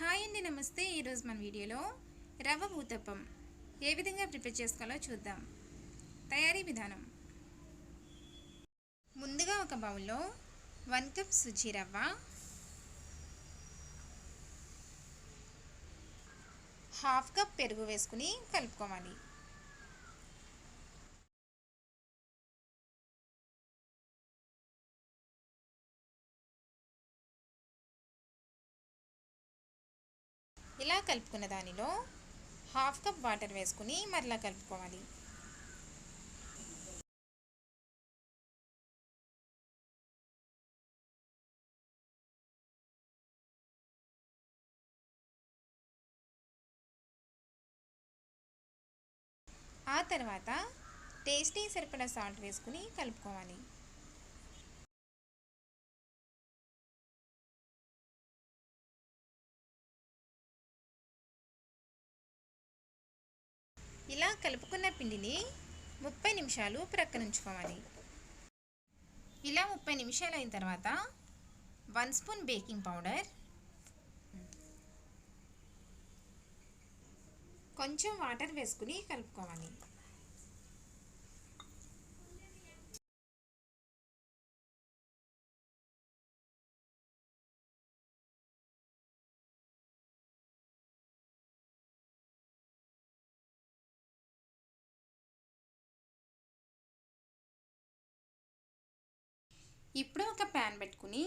Hi అండి నమస్తే. ఈరోజు మన వీడియోలో రవ్వ ఊతప్పం ఏ విధంగా ప్రిపేర్ చేసుకోవాలో చూద్దాం. తయారీ విధానం. ముందుగా ఒక బౌల్లో వన్ కప్ సుజీ రవ్వ హాఫ్ కప్ పెరుగు వేసుకుని కలుపుకోవాలి. ఇలా కలుపుకున్న దానిలో హాఫ్ కప్ వాటర్ వేసుకుని మరలా కలుపుకోవాలి. ఆ తర్వాత టేస్టీ సరిపడా సాల్ట్ వేసుకుని కలుపుకోవాలి. ఇలా కలుపుకున్న పిండిని ముప్పై నిమిషాలు ప్రక్కనుంచుకోవాలి. ఇలా ముప్పై నిమిషాలు అయిన తర్వాత వన్ స్పూన్ బేకింగ్ పౌడర్ కొంచెం వాటర్ వేసుకుని కలుపుకోవాలి. ఇప్పుడు ఒక ప్యాన్ పెట్టుకుని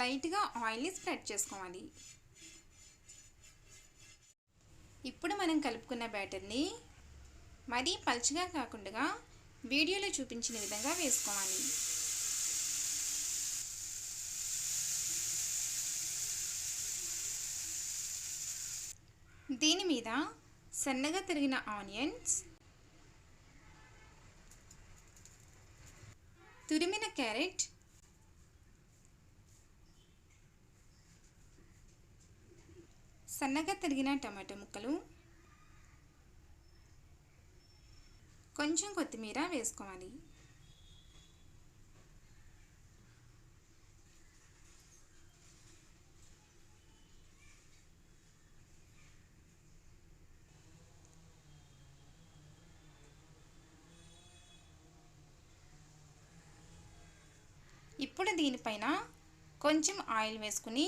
లైట్గా ఆయిల్ని స్ప్రెడ్ చేసుకోవాలి. ఇప్పుడు మనం కలుపుకున్న బ్యాటర్ని మరీ పలుచగా కాకుండా వీడియోలో చూపించిన విధంగా వేసుకోవాలి. దీని మీద సన్నగా తరిగిన ఆనియన్స్ తురిమిన క్యారెట్ సన్నగా తరిగిన టమాటో ముక్కలు. కొంచెం కొత్తిమీర వేసుకోవాలి. ఇప్పుడు దీనిపైన కొంచెం ఆయిల్ వేసుకుని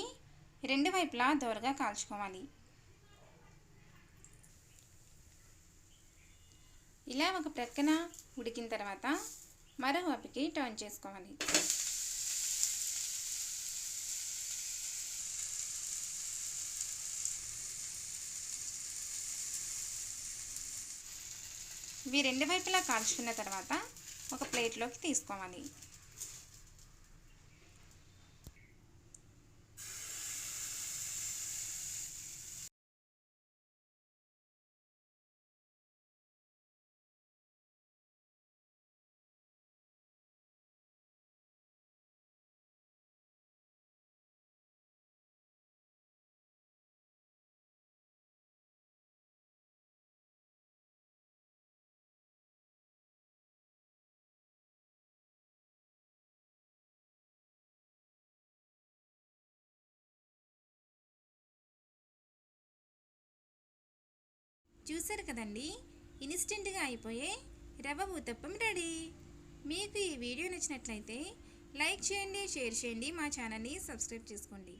రెండు వైపులా దోరగా కాల్చుకోవాలి. ఇలా ఒక ప్రక్కన ఉడికిన తర్వాత మరో వైపుకి టర్న్ చేసుకోవాలి. ఇవి రెండు వైపులా కాల్చుకున్న తర్వాత ఒక ప్లేట్లోకి తీసుకోవాలి. చూసారు కదండి? ఇన్స్టెంట్గా అయిపోయే రవ్వ ఊతప్పం రెడీ. మీకు ఈ వీడియో నచ్చినట్లయితే లైక్ చేయండి షేర్ చేయండి మా ఛానల్ని సబ్స్క్రైబ్ చేసుకోండి.